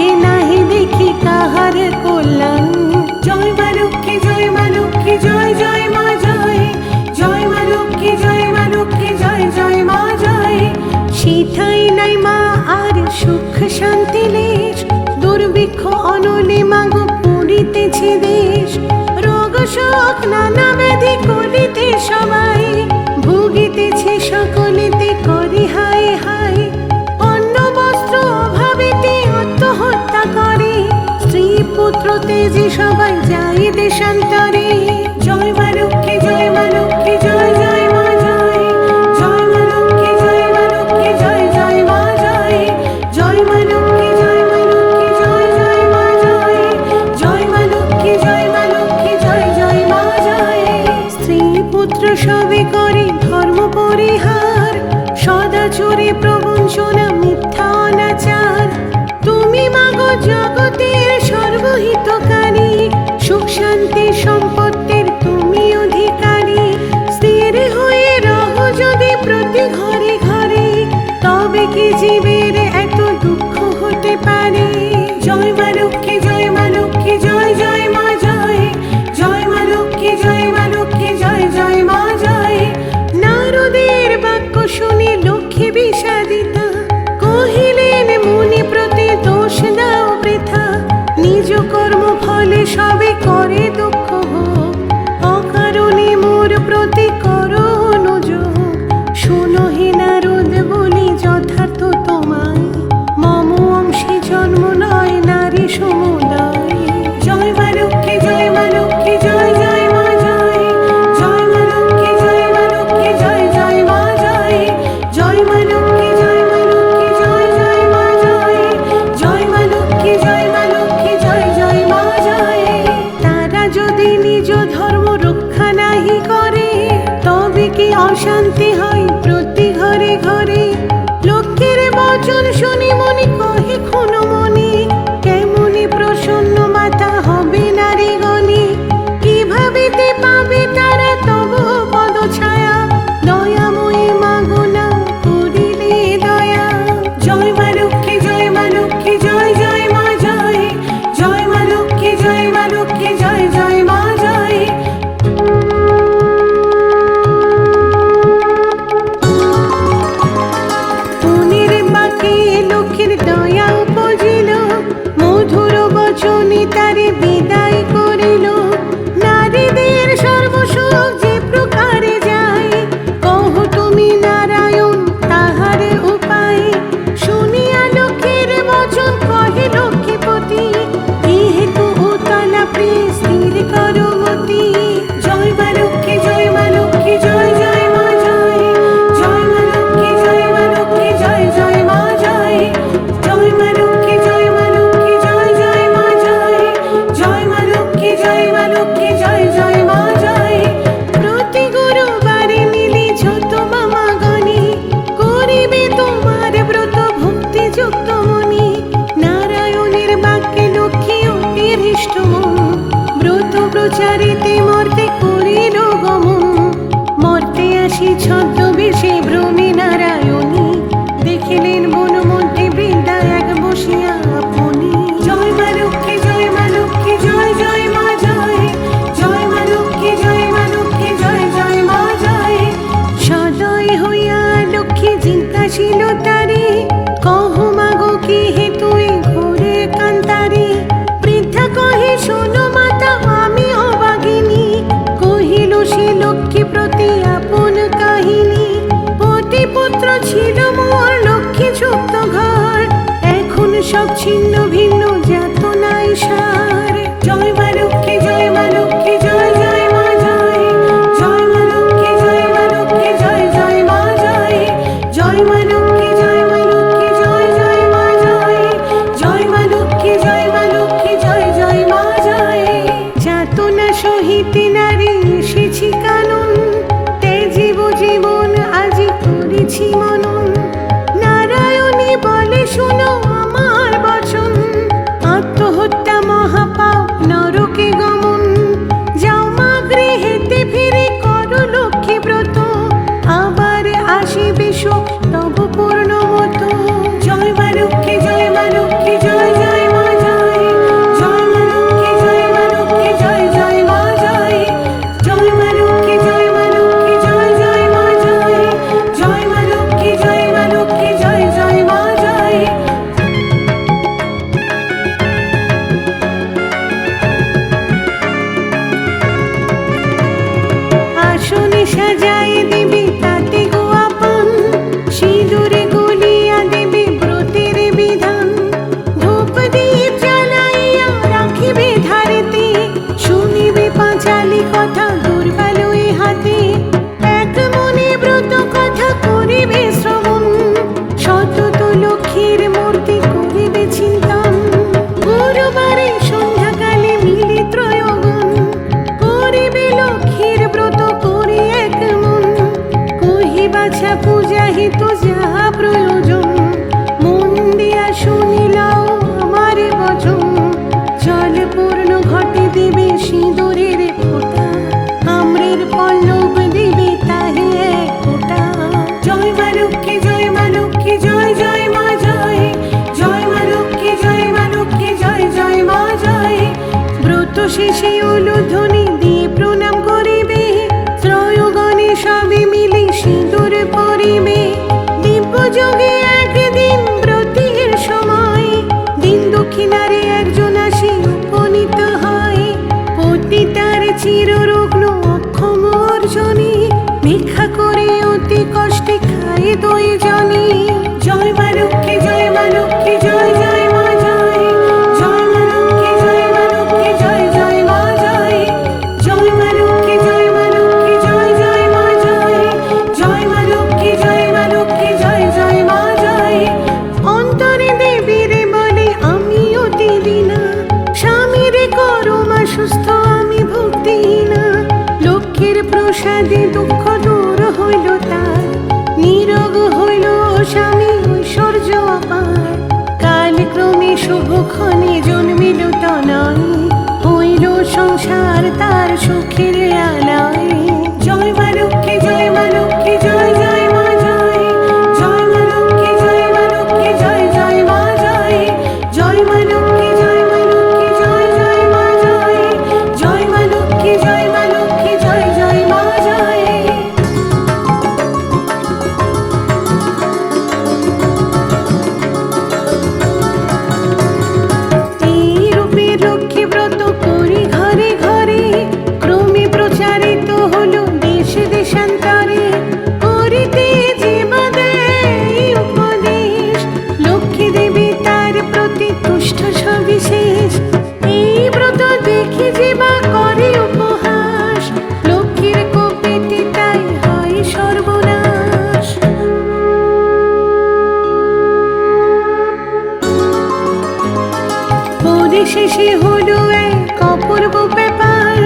দেখি নাহি দেখি কাহার কল্যাণ। জয় মা লক্ষ্মী, জয় মা লক্ষ্মী, জয় জয় মা জয়। জয় মা লক্ষ্মী, জয় মা লক্ষ্মী, জয় জয় মা জয়। সীতাই নাই মা আর সুখ শান্তি লেশ দুর্ভিক্ষ অনলে মাগো পুরিতেছে দেশ রোগ শোক নানা ব্যাধি যে সবাই যাই দেশান্তরে। জয় মা লক্ষ্মী জয় মা শান্তি প্রতি আপন কাহিনী। পতি পুত্র ছিল মোর লক্ষ্মী যুক্ত ঘর। এখন সব ছিন্ন পরিশেষে হলো এক অপূর্ব ব্যাপার।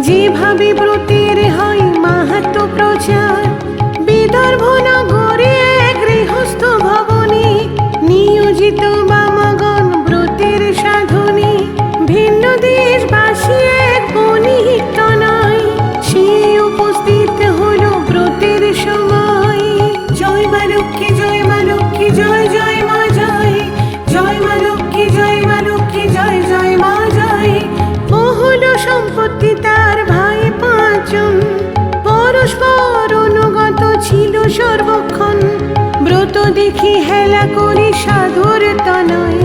যেভাবে ব্রতের হয় মাহাত্ম প্রচার। বিদর্ভ নগরে গৃহস্থ ভবনে নিয়োজিত বা দেখি হেলা করি সাধুর তনয়।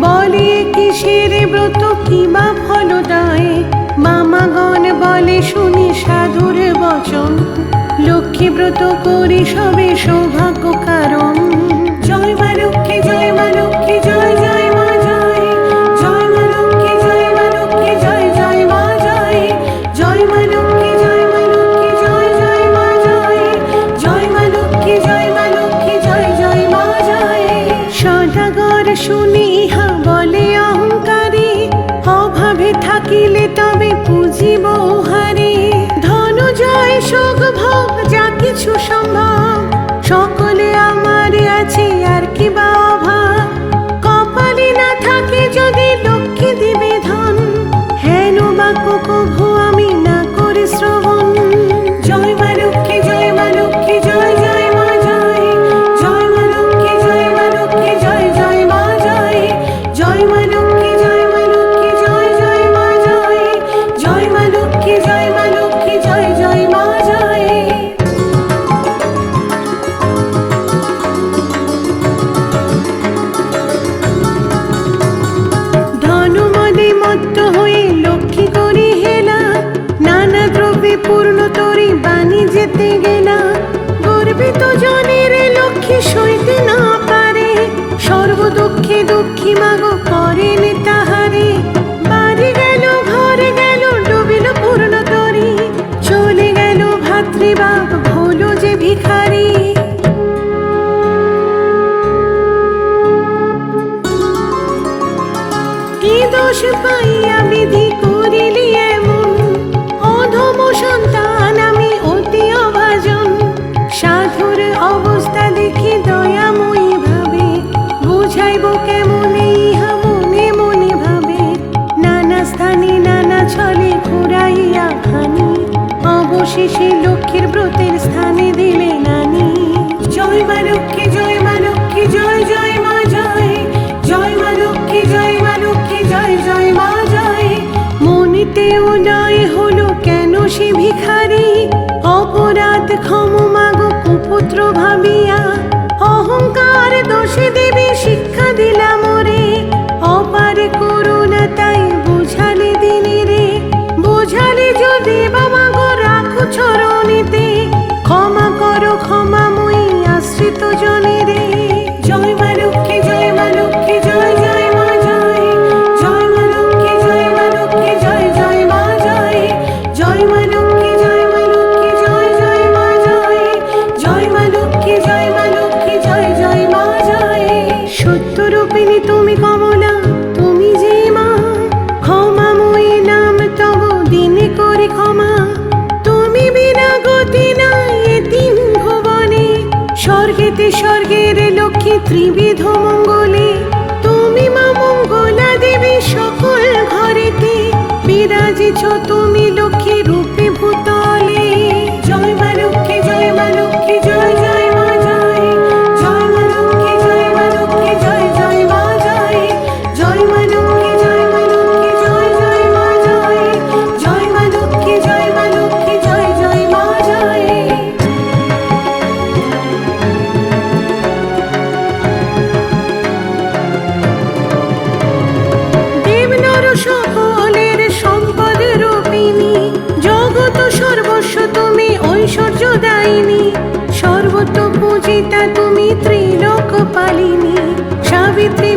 বলে কিসের ব্রত কিবা ফলদায়? মামাগণ বলে, শুনি সাধুর বচন। লক্ষ্মী ব্রত করি সবে সৌভাগ্য কারণ। পূর্ণ তরি বাণী যেতে গেলা। গর্বিত জনের লক্ষ্মী সইতে না পারে। সর্বদুঃখে দুঃখী মাগো সে ভিখারি, অপরাধ ক্ষম মাগো কুপুত্র ভাবিয়া। অহংকার দোষী দেবী শিক্ষা দিলাম রে অপারে করুণা তাই বুঝালে দিনে রে। বুঝালে যদি বাবা গো রাখো চরণীতে, ক্ষমা করো ক্ষমা মই আশ্রিত জনের ত্রিবিধ মঙ্গলে তুমি মা মঙ্গলা দেবী সকল ঘরেতে বিরাজিছ তুমি লক্ষ্মী রূপে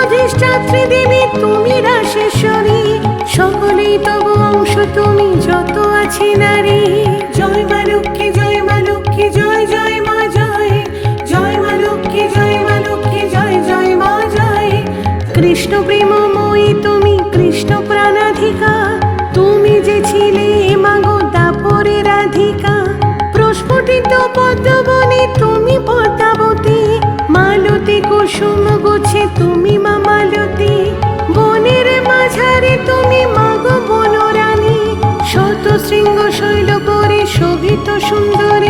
অধিষ্ঠাত্রী দেবী তুমি রাশেশ্বরী। সকলেই তব অংশ তুমি যত আছে নারী। গোছে তুমি মা মালতী, বনের মাঝারে তুমি মাগো বনরানী। শত শৃঙ্গ শৈল করে শোভিত সুন্দর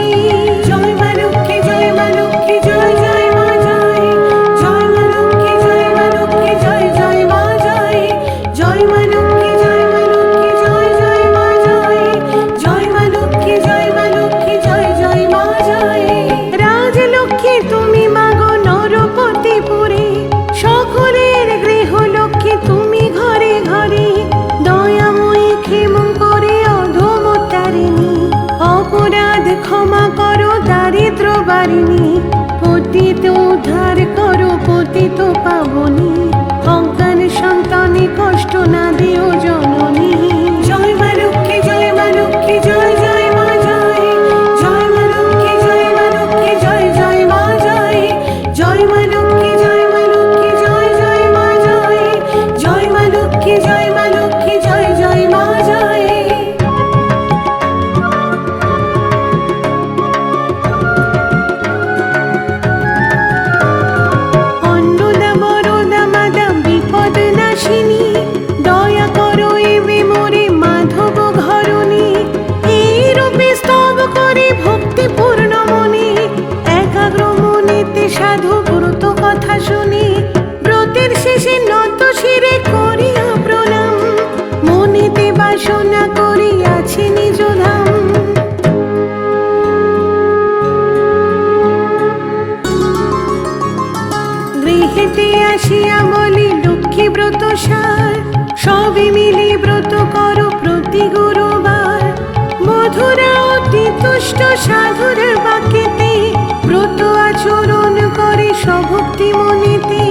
আসিয়া বলি, লক্ষ্মী ব্রত সার সবে মিলি ব্রত কর প্রতি গুরুবার। মধুরা অতি তুষ্ট সাধুর বাকেতে ব্রত আচরণ করে সভক্তি মনিতে।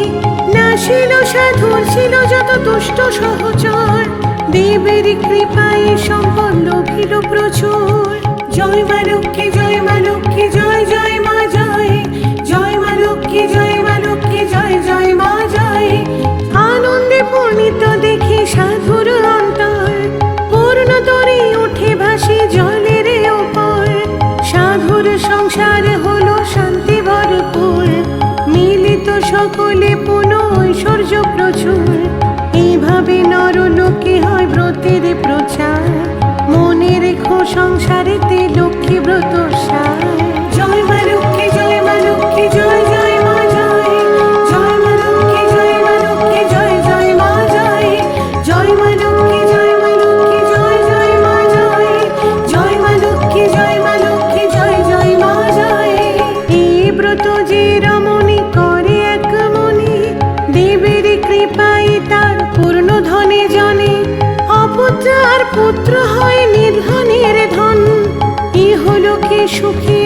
না ছিল সাধুর ছিল যত তুষ্ট সহচর। দেবের কৃপায় সম্পদ লভিল প্রচুর। জয় মা লক্ষ্মী, জয় মা লক্ষ্মী, জয় জয় মা জয়। জয় মা লক্ষ্মী, জয় জয় জয় মা, জয়। আনন্দে পূর্ণিত দেখি সাধুর অন্তর। পূর্ণ তরি উঠে ভাসি জলের ওপর। সাধুর সংসার হলো শান্তি ভরপুর। মিলিত সকলে পুনঃ ঐশ্বর্য প্রচুর। জনে জনে অপুত্র আর পুত্র হয় নিধনের ধন। ইহলোকে সুখী?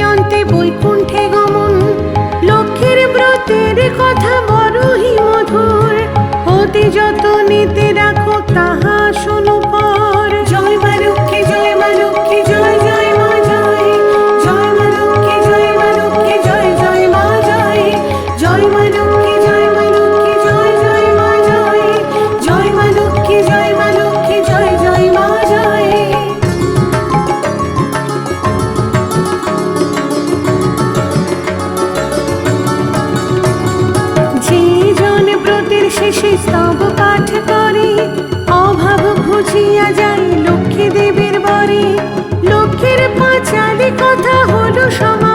শেষে স্তব পাঠ করে। অভাব ঘুচিয়া যায় লক্ষ্মী দেবীর বরে। লক্ষ্মীর পাঁচালি কথা হলো সমাজ।